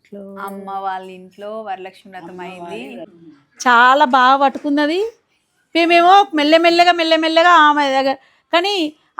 ఇంట్లో అమ్మ వాళ్ళ ఇంట్లో వరలక్ష్మి వ్రతం అయింది. చాలా బాగా పట్టుకున్నది మేమేమో మెల్లమెల్లగా మెల్లమెల్లగా ఆమె దగ్గర కానీ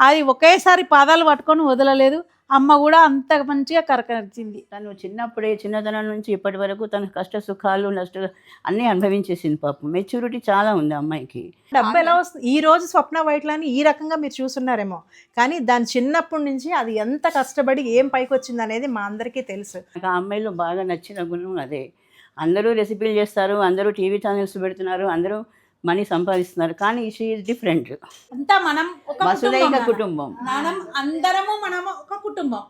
అది ఒకేసారి పాదాలు పట్టుకొని వదలలేదు. అమ్మ కూడా అంత మంచిగా కరకరించింది. తను చిన్నప్పుడే చిన్నతనం నుంచి ఇప్పటి వరకు తన కష్ట సుఖాలు నష్ట అన్నీ అనుభవించేసింది పాపం. మెచ్యూరిటీ చాలా ఉంది అమ్మాయికి. డబ్బు ఎలా వస్తుంది ఈ రోజు స్వప్న వైట్లని ఈ రకంగా మీరు చూస్తున్నారేమో. కానీ దాని చిన్నప్పటి నుంచి అది ఎంత కష్టపడి ఏం పైకి వచ్చింది అనేది మా అందరికీ తెలుసు. ఆ అమ్మాయిలో బాగా నచ్చిన గుణం అదే. అందరూ రెసిపీలు చేస్తారు అందరూ టీవీ ఛానల్స్ పెడుతున్నారు అందరూ మనీ సంపాదిస్తున్నారు. కానీ షీ ఈజ్ డిఫరెంట్ అంతా మనం ఒక వసుదైక కుటుంబం కుటుంబం. మనం అందరము మనము ఒక కుటుంబం.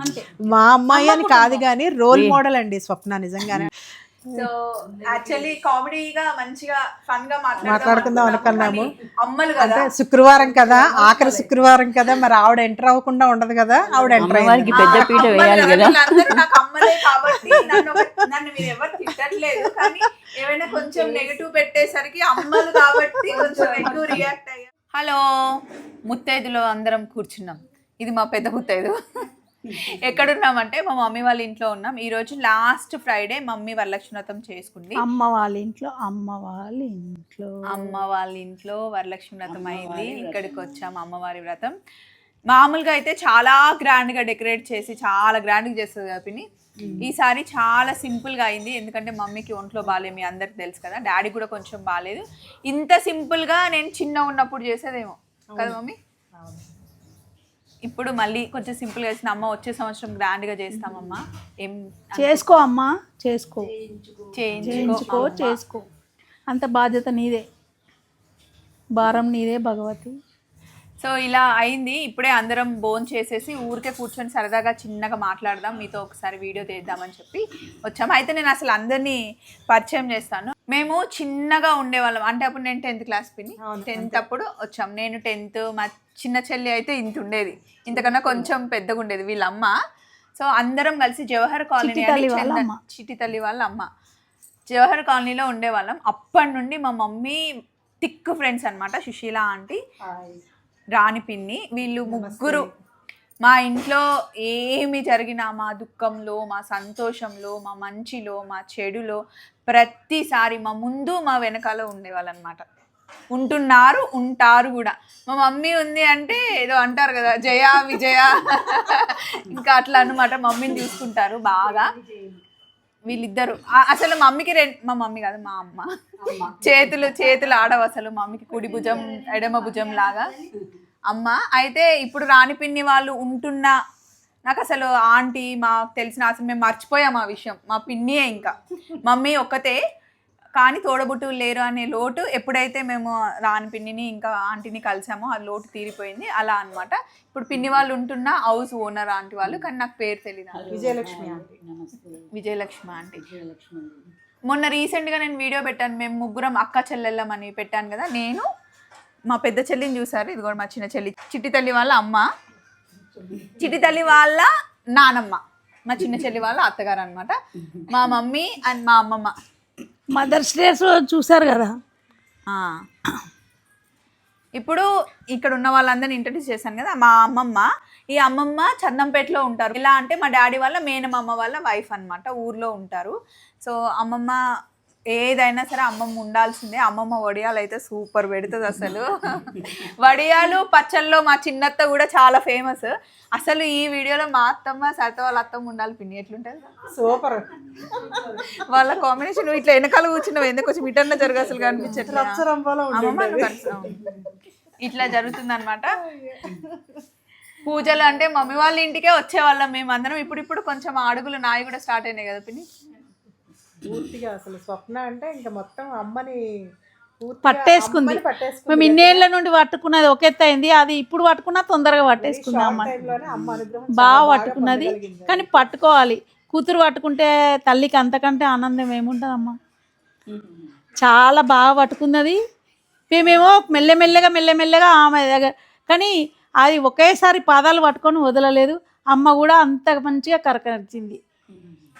అంతే. మా అమ్మాయి అని కాదు కానీ రోల్ మోడల్ అండి స్వప్న నిజంగానే. సో యాక్చువల్లీ కామెడీగా మంచిగా ఫన్గా మాట్లాడుకుందాం అనుకున్నాము. కానీ అమ్మలు కదా. అంటే శుక్రవారం కదా ఆఖరి శుక్రవారం కదా మరి ఆవిడ ఎంటర్ అవ్వకుండా ఉండదు కదా ఆవిడ ఎంటర్ అయింది పెద్ద పీట వేయాలి కదా, నాకు అమ్మలే కాబట్టి నన్ను ఒక- నన్ను మీరు ఎవరు తిట్టట్లేదు కానీ ఏమైనా కొంచెం నెగటివ్ పెట్టేసరికి అమ్మలు కాబట్టి కొంచెం ఎక్కువ రియాక్ట్ అయ్యా. హలో ముత్తైదులో అందరం కూర్చున్నాం. ఇది మా పెద్ద ముత్తైదు. ఎక్కడున్నామంటే మా మమ్మీ వాళ్ళ ఇంట్లో ఉన్నాం. ఈ రోజు లాస్ట్ ఫ్రైడే మమ్మీ వరలక్ష్మి వ్రతం చేసుకుంది. అమ్మ వాళ్ళ ఇంట్లో అమ్మ వాళ్ళ ఇంట్లో. అమ్మ వాళ్ళ ఇంట్లో వరలక్ష్మి వ్రతం అయింది. ఇక్కడికి వచ్చాం అమ్మవారి వ్రతం. మామూలుగా అయితే చాలా grand గా డెకరేట్ చేసి చాలా గ్రాండ్గా చేస్తుంది కదా పిన్ని. ఈసారి చాలా simple గా అయింది. ఎందుకంటే మమ్మీకి ఒంట్లో బాగాలేదు మీ అందరికి తెలుసు కదా. డాడీ కూడా కొంచెం బాగాలేదు ఇంత simple గా నేను చిన్న ఉన్నప్పుడు చేసేదేమో. కదా మమ్మీ? ఇప్పుడు మళ్ళీ కొంచెం సింపుల్గా చేసిన అమ్మ వచ్చే సంవత్సరం grand గా చేస్తామమ్మా. ఏం చేసుకో అమ్మా చేసుకో. చేయించుకో. చేయించుకో చేసుకో. అంత బాధ్యత నీదే. భారం నీదే భగవతి. సో ఇలా అయింది. ఇప్పుడే అందరం బోన్ చేసేసి ఊరికే కూర్చొని సరదాగా చిన్నగా మాట్లాడదాం. మీతో ఒకసారి వీడియో తీద్దామని చెప్పి వచ్చాము అయితే నేను అసలు అందరినీ పరిచయం చేస్తాను. మేము చిన్నగా ఉండేవాళ్ళం. అంటే అప్పుడు నేను టెన్త్ క్లాస్ పిన్ని. టెన్త్ అప్పుడు వచ్చాం. నేను టెన్త్ మా చిన్న చెల్లి అయితే ఇంత ఉండేది ఇంతకన్నా కొంచెం పెద్దగా ఉండేది వీళ్ళ అమ్మ సో అందరం కలిసి జవహర్ కాలనీ చిట్టి అని తల్లి వాళ్ళ అమ్మ. చిట్టి తల్లి వాళ్ళ అమ్మ జవహర్ కాలనీలో ఉండేవాళ్ళం. అప్పటి నుండి మా మమ్మీ థిక్ ఫ్రెండ్స్ అన్నమాట. సుశీల ఆంటీ రాణి పిన్ని వీళ్ళు ముగ్గురు. మా ఇంట్లో ఏమి జరిగినా మా దుఃఖంలో మా సంతోషంలో మా మంచిలో మా చెడులో ప్రతిసారి మా ముందు మా వెనకాల ఉండేవాళ్ళు అనమాట ఉంటున్నారు ఉంటారు కూడా. మా మమ్మీ ఉంది అంటే ఏదో అంటారు కదా జయ విజయ. ఇంకా అట్లా అన్నమాట. మమ్మీని చూసుకుంటారు బాగా. వీళ్ళిద్దరు. అసలు అసలు మమ్మీకి రెండు మా మమ్మీ కాదు మా అమ్మ. చేతులు చేతులు ఆడవు అసలు మమ్మీకి కుడి భుజం ఎడమ భుజం లాగా. అమ్మ అయితే ఇప్పుడు రాణి పిన్ని వాళ్ళు ఉంటున్న నాకు అసలు ఆంటీ మాకు తెలిసిన అసలు మేము మర్చిపోయాం ఆ విషయం. మా పిన్నియే ఇంకా. మమ్మీ ఒక్కతే కానీ తోడబుట్టులు లేరు అనే లోటు ఎప్పుడైతే మేము రాని పిన్నిని ఇంకా ఆంటీని కలిసామో ఆ లోటు తీరిపోయింది. అలా అన్నమాట. ఇప్పుడు పిన్ని వాళ్ళు ఉంటున్న హౌస్ ఓనర్ ఆంటీ వాళ్ళు కానీ నాకు పేరు తెలియదు విజయలక్ష్మి ఆంటీ. విజయలక్ష్మి ఆంటీ. మొన్న రీసెంట్గా నేను వీడియో పెట్టాను మేము ముగ్గురం అక్క చెల్లెళ్ళం అని పెట్టాను కదా నేను మా పెద్ద చెల్లిని చూసారు ఇది కూడా మా చిన్న చెల్లి. చిట్టి తల్లి వాళ్ళ అమ్మ చిట్టి తల్లి వాళ్ళ నానమ్మ మా చిన్న చెల్లి వాళ్ళ అత్తగారు అనమాట మా మమ్మీ అండ్ మా అమ్మమ్మ. మదర్స్ డేస్ చూసారు కదా. ఇప్పుడు ఇక్కడ ఉన్న వాళ్ళందరిని ఇంట్రడ్యూస్ చేశాను కదా మా అమ్మమ్మ. ఈ అమ్మమ్మ చందంపేటలో ఉంటారు. ఎలా అంటే మా డాడీ వాళ్ళ మేనమామ వాళ్ళ వైఫ్ అనమాట ఊర్లో ఉంటారు. సో అమ్మమ్మ ఏదైనా సరే అమ్మమ్మ ఉండాల్సిందే. అమ్మమ్మ వడియాలు అయితే సూపర్ పెడుతుంది అసలు. వడియాలు పచ్చళ్ళలో మా చిన్నత్త కూడా చాలా ఫేమస్. అసలు ఈ వీడియోలో మా అత్తమ్మ సరిత వాళ్ళ అత్తమ్మ ఉండాలి. పిన్ని ఎట్లుంటుంది? సూపర్. వాళ్ళ కాంబినేషన్ నువ్వు ఇట్లా వెనకాల కూర్చున్నావు. ఎందుకు కొంచెం ఇటర్లో జరగ అసలు కనిపించట్లేదు. ఇట్లా జరుగుతుంది అనమాట పూజలు అంటే మమ్మీ వాళ్ళ ఇంటికే వచ్చేవాళ్ళం మేము అందరం ఇప్పుడు ఇప్పుడు కొంచెం అడుగులు నాయి కూడా స్టార్ట్ అయినాయి కదా పిన్ని? పూర్తిగా అసలు స్వప్న అంటే ఇంకా మొత్తం అమ్మని పట్టేసుకుంది. మేము ఇన్నేళ్ళ నుండి పట్టుకున్నది ఒక అయింది. అది ఇప్పుడు పట్టుకున్నా తొందరగా పట్టేసుకుంది అమ్మ. బాగా పట్టుకున్నది. కానీ పట్టుకోవాలి. కూతురు పట్టుకుంటే తల్లికి అంతకంటే ఆనందం ఏముంటుందమ్మా చాలా బాగా పట్టుకున్నది. మేమేమో మెల్లమెల్లగా మెల్లమెల్లగా ఆమె దగ్గర కానీ అది ఒకేసారి పాదాలు పట్టుకొని వదలలేదు. అమ్మ కూడా అంత మంచిగా కరకరించింది.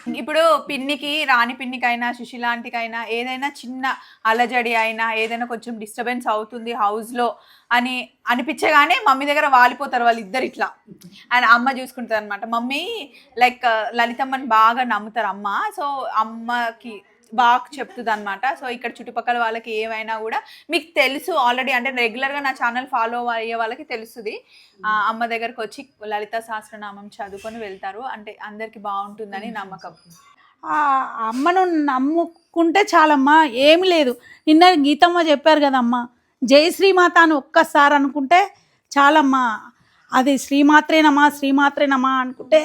ఇప్పుడు పిన్నికి రాణి పిన్నికైనా సుశీలాంటికైనా ఏదైనా చిన్న అలజడి అయినా ఏదైనా కొంచెం డిస్టర్బెన్స్ అవుతుంది హౌస్లో అని అనిపించగానే మమ్మీ దగ్గర వాలిపోతారు వాళ్ళు ఇద్దరు ఇట్లా. అండ్ అమ్మ చూసుకుంటుంది అనమాట మమ్మీ లైక్ లలితమ్మని బాగా నమ్ముతారు అమ్మ సో అమ్మకి బాగా చెప్తుంది అనమాట సో ఇక్కడ చుట్టుపక్కల వాళ్ళకి ఏమైనా కూడా మీకు తెలుసు ఆల్రెడీ అంటే రెగ్యులర్గా నా ఛానల్ ఫాలో అయ్యే వాళ్ళకి తెలుస్తుంది ఆ, అమ్మ దగ్గరకు వచ్చి లలిత సహస్రనామం చదువుకొని వెళ్తారు. అంటే అందరికి బాగుంటుందని నమ్మకం. అమ్మను నమ్ముకుంటే చాలమ్మా ఏమి లేదు. నిన్న గీతమ్మ చెప్పారు కదమ్మా జై శ్రీమాత అని ఒక్కసారి అనుకుంటే చాలమ్మా. అది శ్రీమాత్రేనమ్మా శ్రీమాత్రేనమ్మా అనుకుంటే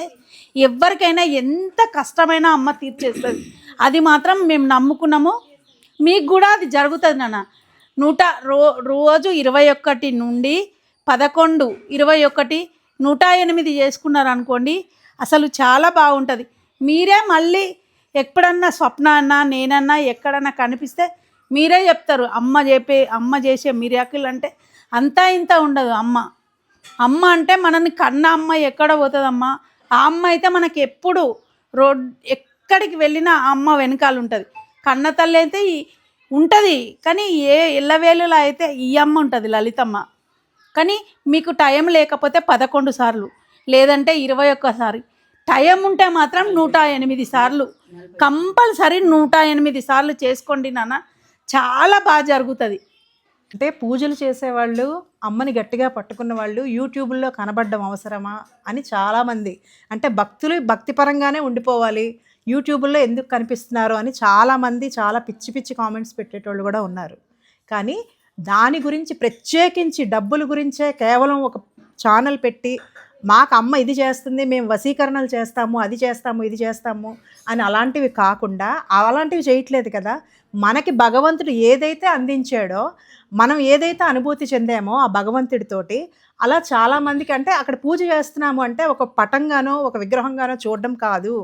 ఎవరికైనా ఎంత కష్టమైనా అమ్మ తీర్చేస్తుంది. అది మాత్రం మేము నమ్ముకున్నాము. మీకు కూడా అది జరుగుతుంది నాన్న. నూట రో రోజు ఇరవై ఒకటి నుండి పదకొండు ఇరవై ఒకటి నూట ఎనిమిది చేసుకున్నారు అనుకోండి అసలు చాలా బాగుంటుంది. మీరే మళ్ళీ ఎప్పుడన్నా స్వప్న అన్నా నేనన్నా ఎక్కడన్నా కనిపిస్తే మీరే చెప్తారు అమ్మ చెప్పే అమ్మ చేసే మిరాకిల్ అంటే అంతా ఇంత ఉండదు అమ్మ. అమ్మ అంటే మనని కన్న అమ్మ ఎక్కడ పోతుందమ్మా? ఆ అమ్మ అయితే మనకి ఎప్పుడు రోడ్ ఎక్కడికి వెళ్ళినా ఆ అమ్మ వెనకాల ఉంటుంది. కన్న తల్లి అయితే ఉంటుంది కానీ ఏ ఇళ్ళవేలులో అయితే ఈ అమ్మ ఉంటుంది లలితమ్మ. కానీ మీకు టైం లేకపోతే పదకొండు సార్లు లేదంటే ఇరవై ఒక్కసారి టైం ఉంటే మాత్రం నూట ఎనిమిది సార్లు. కంపల్సరీ నూట ఎనిమిది సార్లు చేసుకోండి నాన్న. చాలా బాగా జరుగుతుంది. అంటే పూజలు చేసేవాళ్ళు అమ్మని గట్టిగా పట్టుకున్న వాళ్ళు యూట్యూబ్లో కనబడడం అవసరమా అని చాలామంది. అంటే భక్తులు భక్తిపరంగానే ఉండిపోవాలి. యూట్యూబ్లో ఎందుకు కనిపిస్తున్నారు అని చాలామంది చాలా పిచ్చి పిచ్చి కామెంట్స్ పెట్టేటోళ్ళు కూడా ఉన్నారు. కానీ దాని గురించి ప్రత్యేకించి డబ్బుల గురించే కేవలం ఒక ఛానల్ పెట్టి మాకు అమ్మ ఇది చేస్తుంది మేము వసీకరణలు చేస్తాము అది చేస్తాము ఇది చేస్తాము అని అలాంటివి కాకుండా అలాంటివి చేయట్లేదు కదా. మనకి భగవంతుడు ఏదైతే అందించాడో మనం ఏదైతే అనుభూతి చెందామో ఆ భగవంతుడితోటి అలా చాలామందికి అంటే అక్కడ పూజ చేస్తున్నాము అంటే ఒక పటంగానో ఒక విగ్రహంగానో చూడడం కాదు.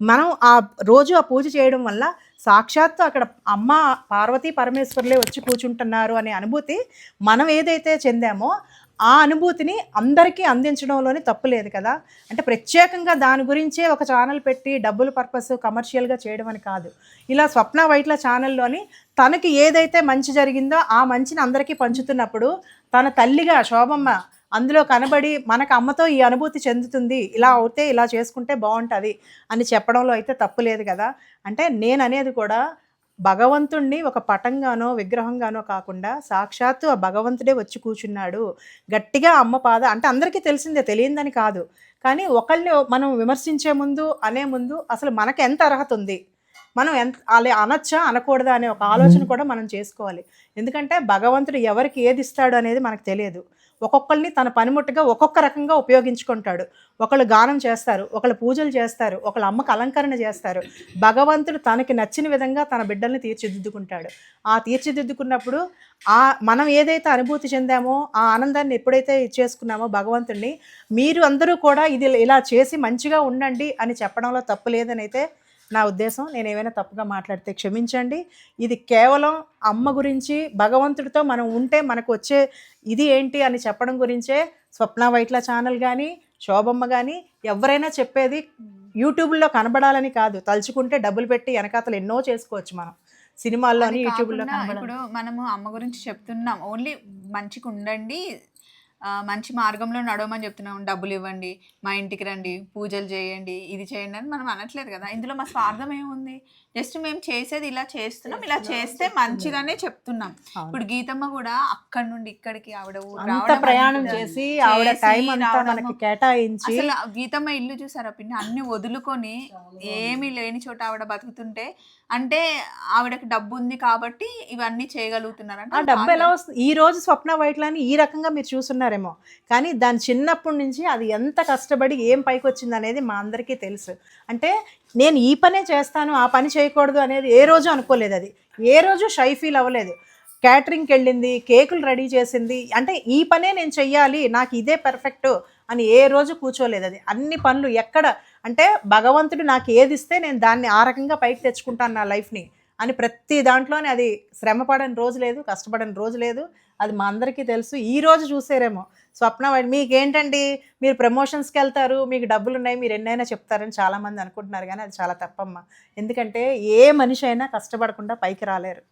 మనం ఆ రోజు ఆ పూజ చేయడం వల్ల సాక్షాత్తు అక్కడ అమ్మ పార్వతీ పరమేశ్వరులే వచ్చి కూర్చుంటున్నారు అనే అనుభూతి మనం ఏదైతే చెందామో ఆ అనుభూతిని అందరికీ అందించడంలోనే తప్పు లేదు కదా. అంటే ప్రత్యేకంగా దాని గురించే ఒక ఛానల్ పెట్టి డబ్బుల పర్పస్ కమర్షియల్గా చేయడం అని కాదు. ఇలా స్వప్న వైట్ల ఛానల్లోని తనకి ఏదైతే మంచి జరిగిందో ఆ మంచిని అందరికీ పంచుతున్నప్పుడు తన తల్లిగా శోభమ్మ అందులో కనబడి మనకు అమ్మతో ఈ అనుభూతి చెందుతుంది ఇలా అవుతే ఇలా చేసుకుంటే బాగుంటుంది అని చెప్పడంలో అయితే తప్పు లేదు కదా. అంటే నేను అనేది కూడా భగవంతుణ్ణి ఒక పటంగానో విగ్రహంగానో కాకుండా సాక్షాత్తు ఆ భగవంతుడే వచ్చి కూర్చున్నాడు. గట్టిగా అమ్మ పాద అంటే అందరికీ తెలిసిందే తెలియందని కాదు. కానీ ఒకళ్ళని మనం విమర్శించే ముందు అనే ముందు అసలు మనకు ఎంత అర్హత ఉంది? మనం ఎంత అలా అనొచ్చా అనకూడదా అనే ఒక ఆలోచన కూడా మనం చేసుకోవాలి. ఎందుకంటే భగవంతుడు ఎవరికి ఏది ఇస్తాడు అనేది మనకు తెలియదు. ఒక్కొక్కరిని తన పనిముట్టుగా ఒక్కొక్క రకంగా ఉపయోగించుకుంటాడు. ఒకళ్ళు గానం చేస్తారు ఒకళ్ళు పూజలు చేస్తారు ఒకళ్ళు అమ్మకు అలంకరణ చేస్తారు. భగవంతుడు తనకి నచ్చిన విధంగా తన బిడ్డల్ని తీర్చిదిద్దుకుంటాడు. ఆ తీర్చిదిద్దుకున్నప్పుడు ఆ మనం ఏదైతే అనుభూతి చెందామో ఆ ఆనందాన్ని ఎప్పుడైతే ఇచ్చేసుకున్నామో భగవంతుడిని మీరు అందరూ కూడా ఇది ఇలా చేసి మంచిగా ఉండండి అని చెప్పడంలో తప్పు లేదని అయితే నా ఉద్దేశం నేను ఏమైనా తప్పుగా మాట్లాడితే క్షమించండి. ఇది కేవలం అమ్మ గురించి భగవంతుడితో మనం ఉంటే మనకు వచ్చే ఇది ఏంటి అని చెప్పడం గురించే స్వప్న వైట్ల ఛానల్ కానీ శోభమ్మ కానీ ఎవరైనా చెప్పేది యూట్యూబ్లో కనబడాలని కాదు. తలుచుకుంటే డబ్బులు పెట్టి వెనకాతలు ఎన్నో చేసుకోవచ్చు మనం. సినిమాల్లోని యూట్యూబ్లో ఇప్పుడు మనము అమ్మ గురించి చెప్తున్నాం. ఓన్లీ మంచిగా ఉండండి మంచి మార్గంలో నడవమని చెప్తున్నాం. డబ్బులు ఇవ్వండి మా ఇంటికి రండి పూజలు చేయండి ఇది చేయండి అని మనం అనట్లేదు కదా. ఇందులో మా స్వార్థం ఏముంది? జస్ట్ మేము చేసేది ఇలా చేస్తున్నాం. ఇలా చేస్తే మంచిగానే చెప్తున్నాం. ఇప్పుడు గీతమ్మ కూడా అక్కడి నుండి ఇక్కడికి ఆవిడ ప్రయాణం చేసి ఆవిడ చేసి టైం అంతా రావడము. మనకి కేటాయించి అసలు గీతమ్మ ఇల్లు చూసారా పిన్ని? అన్ని వదులుకొని ఏమీ లేని చోట ఆవిడ బతుకుతుంటే అంటే ఆవిడకి డబ్బు ఉంది కాబట్టి ఇవన్నీ చేయగలుగుతున్నారు ఆ డబ్బు ఎలా వస్తుంది? ఈ రోజు స్వప్న వైట్లని ఈ రకంగా మీరు చూస్తున్నారేమో కానీ దాని చిన్నప్పటి నుంచి అది ఎంత కష్టపడి ఏం పైకి వచ్చింది అనేది మా అందరికీ తెలుసు. అంటే నేను ఈ పనే చేస్తాను ఆ పని చేయకూడదు అనేది ఏ రోజు అనుకోలేదు అది. ఏ రోజు షై ఫీల్ అవ్వలేదు. క్యాటరింగ్కి వెళ్ళింది కేకులు రెడీ చేసింది అంటే ఈ పనే నేను చెయ్యాలి నాకు ఇదే పర్ఫెక్ట్ అని ఏ రోజు కూర్చోలేదు అది. అన్ని పనులు ఎక్కడ అంటే భగవంతుడు నాకు ఏది ఇస్తే నేను దాన్ని ఆ రకంగా పైకి తెచ్చుకుంటాను నా లైఫ్ని అని ప్రతి దాంట్లోనే అది శ్రమపడని రోజు లేదు కష్టపడని రోజు లేదు. అది మా అందరికీ తెలుసు. ఈ రోజు చూసారేమో. స్వప్న వాడి మీకేంటండి? మీరు ప్రమోషన్స్కి వెళ్తారు మీకు డబ్బులు ఉన్నాయి మీరు ఎన్నైనా చెప్తారని చాలామంది అనుకుంటున్నారు కానీ అది చాలా తప్పమ్మా. ఎందుకంటే ఏ మనిషి అయినా కష్టపడకుండా పైకి రాలేరు.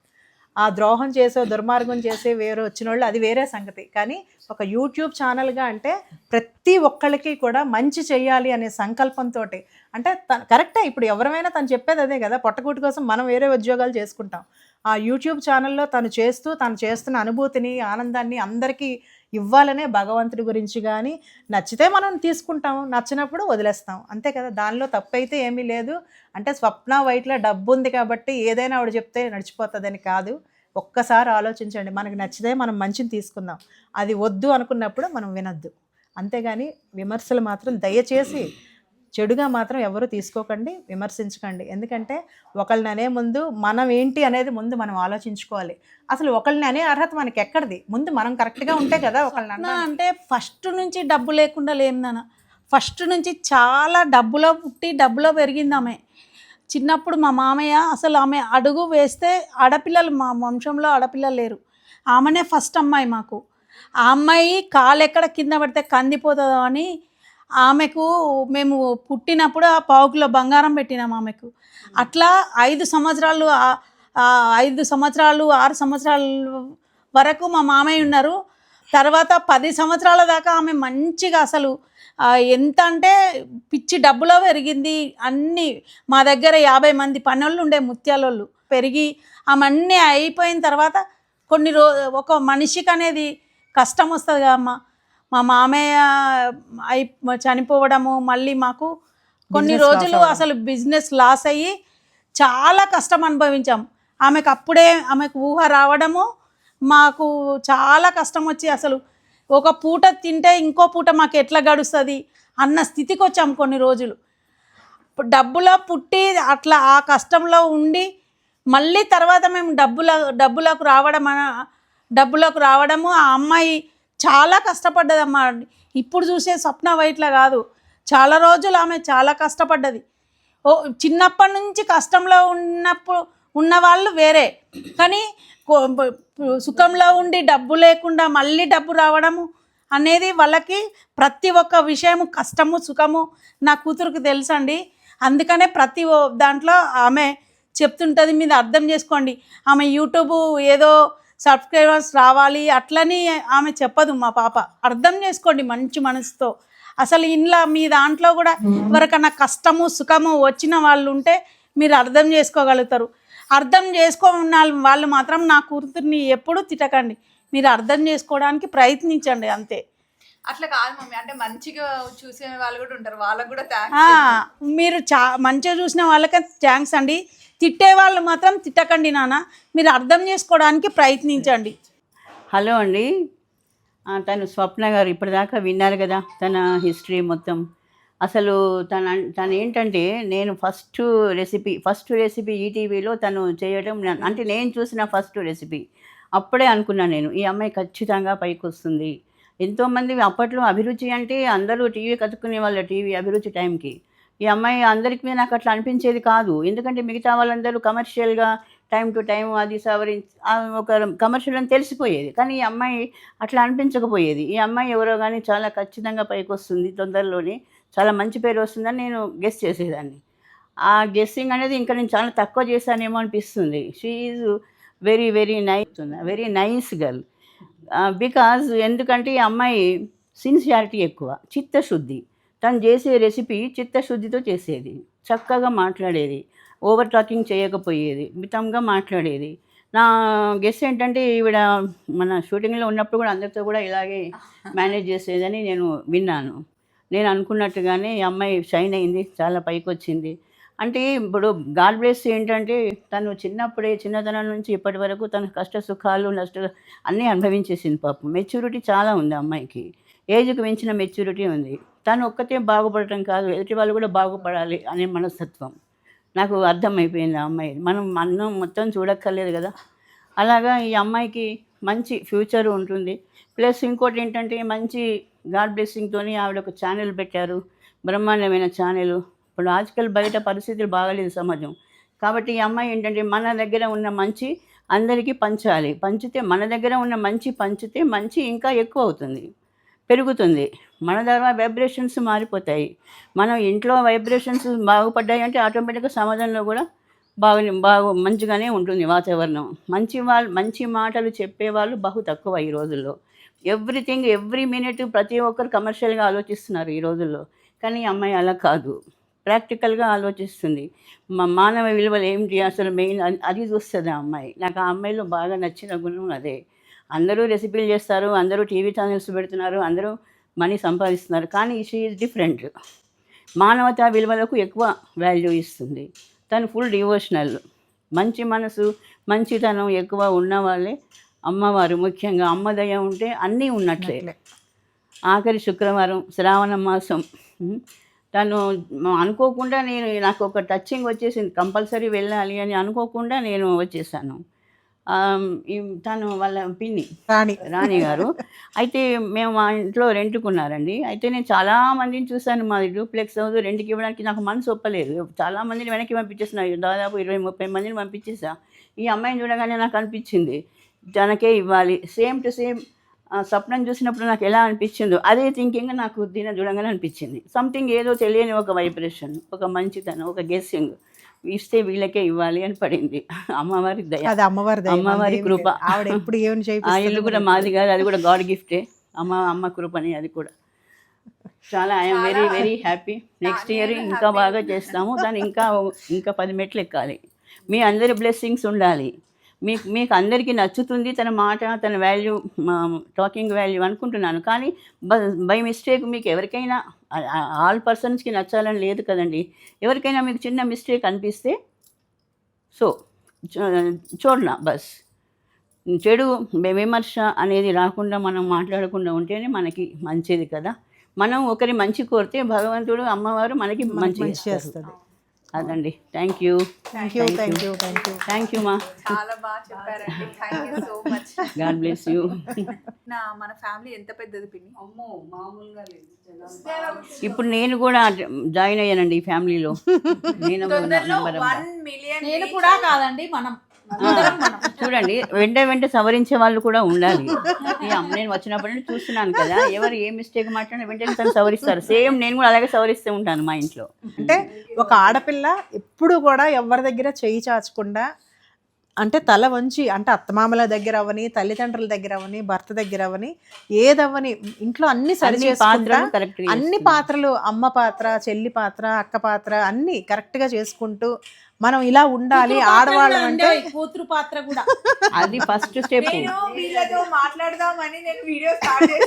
ఆ ద్రోహం చేసే దుర్మార్గం చేసే వేరే వచ్చిన వాళ్ళు అది వేరే సంగతి. కానీ ఒక యూట్యూబ్ ఛానల్గా అంటే ప్రతి ఒక్కళ్ళకి కూడా మంచి చెయ్యాలి అనే సంకల్పంతో అంటే త కరెక్టే ఇప్పుడు ఎవరైనా తను చెప్పేది అదే కదా పొట్టకూటి కోసం మనం వేరే ఉద్యోగాలు చేసుకుంటాం. ఆ యూట్యూబ్ ఛానల్లో తను చేస్తూ తను చేస్తున్న అనుభూతిని ఆనందాన్ని అందరికీ ఇవ్వాలనే భగవంతుడి గురించి కానీ నచ్చితే మనం తీసుకుంటాము నచ్చినప్పుడు వదిలేస్తాం. అంతే కదా? దానిలో తప్పైతే ఏమీ లేదు. అంటే స్వప్న వైట్లో డబ్బు ఉంది కాబట్టి ఏదైనా ఆవిడ చెప్తే నడిచిపోతుందని కాదు. ఒక్కసారి ఆలోచించండి. మనకు నచ్చితే మనం మంచిని తీసుకుందాం. అది వద్దు అనుకున్నప్పుడు మనం వినొద్దు. అంతేగాని విమర్శలు మాత్రం దయచేసి చెడుగా మాత్రం ఎవరు తీసుకోకండి విమర్శించకండి. ఎందుకంటే ఒకళ్ళని అనే ముందు మనం ఏంటి అనేది ముందు మనం ఆలోచించుకోవాలి. అసలు ఒకళ్ళని అనే అర్హత మనకి ఎక్కడిది? ముందు మనం కరెక్ట్గా ఉంటే కదా ఒకళ్ళని అంటే ఫస్ట్ నుంచి డబ్బు లేకుండా లేం నాన్న. ఫస్ట్ నుంచి చాలా డబ్బులో పుట్టి డబ్బులో పెరిగింది ఆమె. చిన్నప్పుడు మా మామయ్య అసలు ఆమె అడుగు వేస్తే ఆడపిల్లలు మా వంశంలో ఆడపిల్లలు లేరు. ఆమెనే ఫస్ట్ అమ్మాయి మాకు. ఆ అమ్మాయి కాలు ఎక్కడ కింద పడితే కందిపోతుందో అని ఆమెకు మేము పుట్టినప్పుడు ఆ పావు కిలో బంగారం పెట్టినాం ఆమెకు. అట్లా ఐదు సంవత్సరాలు ఐదు సంవత్సరాలు ఆరు సంవత్సరాలు వరకు మా మామయ్య ఉన్నారు. తర్వాత పది సంవత్సరాల దాకా ఆమె మంచిగా అసలు ఎంత అంటే పిచ్చి డబ్బులో పెరిగింది. అన్నీ మా దగ్గర యాభై మంది పనులు ఉండే ముత్యాలోళ్ళు పెరిగి ఆమె అన్నీ అయిపోయిన తర్వాత కొన్ని రో ఒక మనిషికి అనేది కష్టం వస్తుంది కదమ్మా. మా మామయ్య అయి చనిపోవడము మళ్ళీ మాకు కొన్ని రోజులు. అసలు బిజినెస్ లాస్ అయ్యి చాలా కష్టం అనుభవించాం ఆమెకు అప్పుడే ఆమెకు ఊహ రావడము మాకు చాలా కష్టం వచ్చి అసలు ఒక పూట తింటే ఇంకో పూట మాకు ఎట్లా గడుస్తుంది అన్న స్థితికి వచ్చాం కొన్ని రోజులు డబ్బులో పుట్టి అట్లా ఆ కష్టంలో ఉండి మళ్ళీ తర్వాత మేము డబ్బుల డబ్బులకు రావడం డబ్బులకు రావడము ఆ అమ్మాయి చాలా కష్టపడ్డదమ్మా ఇప్పుడు చూసే స్వప్న వైట్ల కాదు. చాలా రోజులు ఆమె చాలా కష్టపడ్డది. ఓ చిన్నప్పటి నుంచి కష్టంలో ఉన్నప్పుడు ఉన్న వాళ్ళు వేరే. కానీ సుఖంలో ఉండి డబ్బు లేకుండా మళ్ళీ డబ్బు రావడము అనేది వాళ్ళకి ప్రతి ఒక్క విషయము కష్టము సుఖము నా కూతురుకు తెలుసండి. అందుకనే ప్రతి ఓ- దాంట్లో ఆమె చెప్తుంటుంది మీద అర్థం చేసుకోండి. ఆమె యూట్యూబ్ ఏదో సబ్స్క్రైబర్స్ రావాలి అట్లని ఆమె చెప్పదు మా పాప. అర్థం చేసుకోండి మంచి మనసుతో. అసలు ఇంట్లో మీ దాంట్లో కూడా ఎవరికన్నా కష్టము సుఖము వచ్చిన వాళ్ళు ఉంటే మీరు అర్థం చేసుకోగలుగుతారు. అర్థం చేసుకోన్న వాళ్ళు మాత్రం నా కూతుర్ని ఎప్పుడూ తిట్టకండి. మీరు అర్థం చేసుకోవడానికి ప్రయత్నించండి అంతే. అట్లా కాదు మమ్మీ. అంటే మంచిగా చూసే వాళ్ళు కూడా ఉంటారు. వాళ్ళకు కూడా మీరు చా మంచిగా చూసిన వాళ్ళకి థ్యాంక్స్ అండి. తిట్టే వాళ్ళు మాత్రం తిట్టకండి నాన్న. మీరు అర్థం చేసుకోవడానికి ప్రయత్నించండి. హలో అండి. తను స్వప్న గారు ఇప్పటిదాకా విన్నారు కదా తన హిస్టరీ మొత్తం. అసలు తన తను ఏంటంటే నేను ఫస్ట్ రెసిపీ ఫస్ట్ రెసిపీ ఈటీవీలో తను చేయడం అంటే నేను చూసిన ఫస్ట్ రెసిపీ. అప్పుడే అనుకున్నాను నేను ఈ అమ్మాయి ఖచ్చితంగా పైకి వస్తుంది ఎంతోమంది అప్పట్లో అభిరుచి అంటే అందరూ టీవీ కతుక్కునే వాళ్ళ టీవీ అభిరుచి టైంకి. ఈ అమ్మాయి అందరికీ నాకు అట్లా అనిపించేది కాదు. ఎందుకంటే మిగతా వాళ్ళందరూ కమర్షియల్గా టైం టు టైం అది సవరించి ఒక కమర్షియల్ అని తెలిసిపోయేది. కానీ ఈ అమ్మాయి అట్లా అనిపించకపోయేది. ఈ అమ్మాయి ఎవరో కానీ చాలా ఖచ్చితంగా పైకి వస్తుంది తొందరలోనే. చాలా మంచి పేరు వస్తుందని నేను గెస్ చేసేదాన్ని. ఆ గెస్సింగ్ అనేది ఇంకా నేను చాలా తక్కువ చేశానేమో అనిపిస్తుంది. She is very very nice very nice girl because ఎందుకంటే ఈ అమ్మాయి సిన్సియారిటీ ఎక్కువ చిత్తశుద్ధి. తను చేసే రెసిపీ చిత్తశుద్ధితో చేసేది. చక్కగా మాట్లాడేది. ఓవర్ టాకింగ్ చేయకపోయేది. మితంగా మాట్లాడేది. నా గెస్ ఏంటంటే ఈవిడ మన షూటింగ్లో ఉన్నప్పుడు కూడా అందరితో కూడా ఇలాగే మేనేజ్ చేసేదని నేను విన్నాను. నేను అనుకున్నట్టుగానే ఈ అమ్మాయి షైన్ అయింది. చాలా పైకి వచ్చింది అంటే ఇప్పుడు గాడ్ బ్లెస్ ఏంటంటే తను చిన్నప్పుడే చిన్నతనం నుంచి ఇప్పటి వరకు తన కష్ట సుఖాలు నష్ట అన్నీ అనుభవించేసింది పాపం. మెచ్యూరిటీ చాలా ఉంది అమ్మాయికి. ఏజ్కి మించిన మెచ్యూరిటీ ఉంది. తను ఒక్కతే బాగుపడటం కాదు ఎదుటి వాళ్ళు కూడా బాగుపడాలి అనే మనస్తత్వం. నాకు అర్థమైపోయింది ఆ అమ్మాయి. మనం అన్నం మొత్తం చూడక్కర్లేదు కదా. అలాగా ఈ అమ్మాయికి మంచి ఫ్యూచర్ ఉంటుంది. ప్లస్ ఇంకోటి ఏంటంటే మంచి గాడ్ బ్లెస్సింగ్తో ఆవిడ ఒక ఛానల్ పెట్టారు. బ్రహ్మాండమైన ఛానల్ ఇప్పుడు ఆజకల్ బయట పరిస్థితులు బాగాలేదు సమాజం. కాబట్టి ఈ అమ్మాయి ఏంటంటే మన దగ్గర ఉన్న మంచి అందరికీ పంచాలి. పంచితే మన దగ్గర ఉన్న మంచి పంచితే మంచి ఇంకా ఎక్కువ అవుతుంది. పెరుగుతుంది. మన ద్వారా వైబ్రేషన్స్ మారిపోతాయి. మనం ఇంట్లో వైబ్రేషన్స్ బాగుపడ్డాయి అంటే ఆటోమేటిక్గా సమాజంలో కూడా బాగా బాగు మంచిగానే ఉంటుంది వాతావరణం. మంచి వాళ్ళు మంచి మాటలు చెప్పేవాళ్ళు బహు తక్కువ ఈ రోజుల్లో. ఎవ్రీథింగ్ ఎవ్రీ మినిట్ ప్రతి ఒక్కరు కమర్షియల్గా ఆలోచిస్తున్నారు ఈ రోజుల్లో. కానీ అమ్మాయి అలా కాదు. ప్రాక్టికల్గా ఆలోచిస్తుంది. మా మానవ విలువలు ఏంటి? అసలు మెయిన్ అది చూస్తుంది ఆ అమ్మాయి. నాకు ఆ అమ్మాయిలో బాగా నచ్చిన గుణం అదే. అందరూ రెసిపీలు చేస్తారు అందరూ టీవీ ఛానల్స్ పెడుతున్నారు అందరూ మనీ సంపాదిస్తున్నారు. కానీ షీ ఈజ్ డిఫరెంట్ మానవతా విలువలకు ఎక్కువ వాల్యూ ఇస్తుంది. తను ఫుల్ డివోషనల్ మంచి మనసు మంచితనం ఎక్కువ ఉన్న వాళ్ళే అమ్మవారు ముఖ్యంగా. అమ్మ దయ ఉంటే అన్నీ ఉన్నట్లే. ఆఖరి శుక్రవారం శ్రావణ మాసం. తను అనుకోకుండా నేను నాకు ఒక టచింగ్ వచ్చేసింది. కంపల్సరీ వెళ్ళాలి అని అనుకోకుండా నేను వచ్చేసాను. తను వాళ్ళ పిన్ని రాణి. రాణి గారు. అయితే మేము మా ఇంట్లో రెంట్కున్నారండి. అయితే నేను చాలా మందిని చూశాను. మాది డూప్లెక్స్ హౌస్ రెంట్కి ఇవ్వడానికి నాకు మనసు ఒప్పలేదు. చాలా మందిని వెనక్కి పంపించేసిన దాదాపు ఇరవై ముప్పై మందిని పంపించేసా. ఈ అమ్మాయిని చూడగానే నాకు అనిపించింది తనకే ఇవ్వాలి. సేమ్ టు సేమ్ స్వప్నం చూసినప్పుడు నాకు ఎలా అనిపించిందో అదే థింకింగ్ నాకు దీని చూడగానే అనిపించింది. సంథింగ్ ఏదో తెలియని ఒక వైబ్రేషన్ ఒక మంచితనం ఒక గెస్సింగ్ ఇస్తే వీళ్ళకే ఇవ్వాలి అని పడింది. అమ్మవారి దయ. అది అమ్మవారి దయ, అమ్మవారి కృప. ఆవిడ ఎప్పుడు ఏమి ఆ ఇల్లు కూడా మాది కాదు అది కూడా గాడ్ గిఫ్టే అమ్మ అమ్మ కృపని అది కూడా. చాలా I'm very very happy next year ఇంకా బాగా చేస్తాము. దాన్ని ఇంకా ఇంకా పది మెట్లు ఎక్కాలి. మీ అందరి బ్లెస్సింగ్స్ ఉండాలి. మీకు మీకు అందరికీ నచ్చుతుంది తన మాట తన వాల్యూ టాకింగ్ వాల్యూ అనుకుంటున్నాను. కానీ బై మిస్టేక్ మీకు ఎవరికైనా ఆల్ పర్సన్స్కి నచ్చాలని లేదు కదండి. ఎవరికైనా మీకు చిన్న మిస్టేక్ అనిపిస్తే సో చూడనా బస్. చెడు విమర్శ అనేది రాకుండా మనం మాట్లాడకుండా ఉంటేనే మనకి మంచిది కదా. మనం ఒకరి మంచి కోరితే భగవంతుడు అమ్మవారు మనకి మంచి చేస్తారు. అదండి. Thank you thank you thank you thank you thank you మా చాలా బాగా చెప్పారండి. Thank you so much God bless you నా మన ఫ్యామిలీ ఎంత పెద్దది పిన్ని? ఇప్పుడు నేను కూడా జాయిన్ అయ్యానండి ఈ ఫ్యామిలీలో నేను తొందరలో నెంబర్ వన్ మిలియన్ నేను కూడా కాదండి మనం చూడండి వెంట వెంట సవరించే వాళ్ళు కూడా ఉండాలి. నేను వచ్చినప్పటి చూస్తున్నాను కదా ఎవరు ఏ మిస్టేక్ మాట్లాడినా వెంటనే తను సవరిస్తారు. సేమ్ నేను కూడా అలాగే సవరిస్తూ ఉంటాను మా ఇంట్లో. అంటే ఒక ఆడపిల్ల ఎప్పుడు కూడా ఎవరి దగ్గర చేయి చాచకుండా అంటే తల వంచి అంటే అత్తమామల దగ్గర అవని తల్లిదండ్రుల దగ్గర అవని భర్త దగ్గర అవని ఏదవని ఇంట్లో అన్ని సరి అన్ని చేసుకుంటా పాత్రలు అన్ని అమ్మ పాత్ర చెల్లి పాత్ర అక్క పాత్ర అన్ని కరెక్ట్గా చేసుకుంటూ మనం ఇలా ఉండాలి ఆడవాళ్ళం అంటే కూతురు పాత్ర కూడా. అది ఫస్ట్ స్టెప్ నేను వీళ్ళతో మాట్లాడదామని నేను వీడియో స్టార్ట్.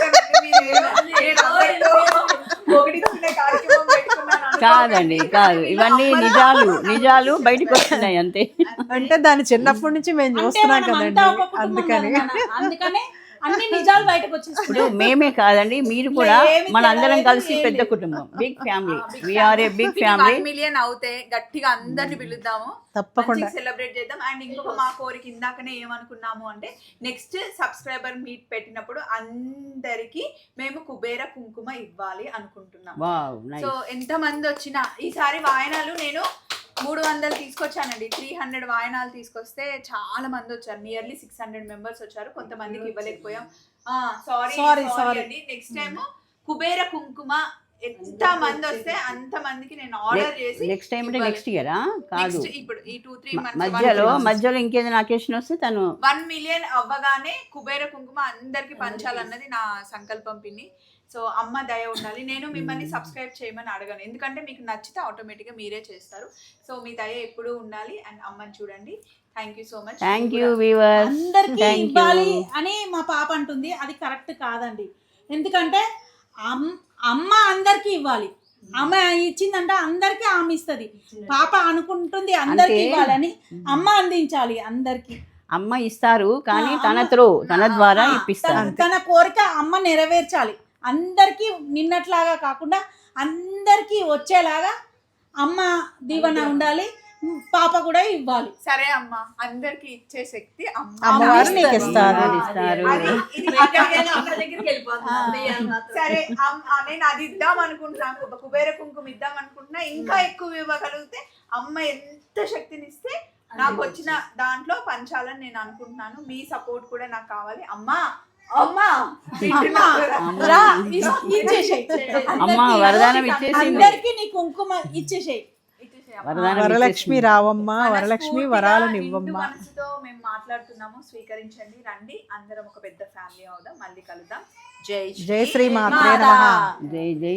కాదండి కాదు. ఇవన్నీ నిజాలు నిజాలు బయటకు వస్తున్నాయి అంతే. అంటే దాన్ని చిన్నప్పటి నుంచి మేము చూస్తున్నాం కదండి అందుకని. అందుకనే అన్ని నిజాలు బయటకు ఇప్పుడు వచ్చేస్తున్నాయి మేమే కాదండి మీరు కూడా మన అందరం కలిసి పెద్ద కుటుంబం big family we are a big family million అవుతే గట్టిగా అందరిని పిలుద్దాము. తప్పకుండా. సెలబ్రేట్ చేద్దాం. అండ్ ఇంకొక మా కోరిక ఇందాకనే ఏమనుకున్నాము అంటే నెక్స్ట్ సబ్స్క్రైబర్ మీట్ పెట్టినప్పుడు అందరికి మేము కుబేర కుంకుమ ఇవ్వాలి అనుకుంటున్నాం సో ఎంత మంది వచ్చినా ఈసారి వాయనాలు నేను మూడు వందలు తీసుకొచ్చానండి. త్రీ హండ్రెడ్ వాయనాలు తీసుకొస్తే చాలా మంది వచ్చారు. నియర్లీ సిక్స్ హండ్రెడ్ మెంబర్స్ వచ్చారు. కొంతమందికి ఇవ్వలేకపోయాం. Sorry sorry. అండి. నెక్స్ట్ టైం కుబేర కుంకుమ ఎంత మంది వస్తే అంత మందికి నేను ఆర్డర్ చేసి నెక్స్ట్ టైం అంటే నెక్స్ట్ ఇయరా కాదు. ఇప్పుడు ఈ టూ త్రీ మంత్స్ మధ్యలో మధ్యలో ఇంకేదైనా అకేషన్ వస్తే తను వన్ మిలియన్ అవ్వగానే కుబేర కుంకుమ అందరికి పంచాలన్నది నా సంకల్పం పిన్ని. సో అమ్మ దయ ఉండాలి. నేను మిమ్మల్ని సబ్స్క్రైబ్ చేయమని అడగను. ఎందుకంటే మీకు నచ్చితే ఆటోమేటిక్గా మీరే చేస్తారు. సో మీ దయ ఎప్పుడూ ఉండాలి. అండ్ అమ్మని చూడండి. Thank you so much thank you viewers అందరికి. ఇవ్వాలి అని మా పాప అంటుంది. అది కరెక్ట్ కాదండి. ఎందుకంటే అమ్- అమ్మ అందరికి ఇవ్వాలి. అమ్మ ఇచ్చిందంటే అందరికి ఆమె ఇస్తుంది. పాప అనుకుంటుంది అందరికి ఇవ్వాలని అమ్మ అందించాలి అందరికి. అమ్మ ఇస్తారు కానీ తన త్రో తన ద్వారా ఇప్పిస్తారు తన కోరిక అమ్మ నెరవేర్చాలి. అందరికి నిన్నట్లాగా కాకుండా అందరికి వచ్చేలాగా అమ్మ దీవెన ఉండాలి పాప కూడా ఇవ్వాలి. సరే అమ్మ అందరికి ఇచ్చే శక్తి అమ్మవారు నీకు ఇస్తారు. సరే నేను అది ఇద్దాం అనుకుంటున్నాను కుబేర కుంకుమ ఇద్దాం అనుకుంటున్నా. ఇంకా ఎక్కువ ఇవ్వగలిగితే అమ్మ ఎంత శక్తినిస్తే నాకు వచ్చిన దాంట్లో పంచాలని నేను అనుకుంటున్నాను. మీ సపోర్ట్ కూడా నాకు కావాలి. అమ్మా అమ్మా! వరదానం అందరికీ నీ కుంకుమ ఇచ్చేసేయ్. వరలక్ష్మి రావమ్మ వరలక్ష్మి వరాలను ఇవ్వమ్మ. మనసుతో మేము మాట్లాడుతున్నాము. స్వీకరించండి రండి. అందరం ఒక పెద్ద ఫ్యామిలీ అవుదాం. మళ్ళీ కలుద్దాం. జై జై శ్రీ మాత్రే నమః. జై జై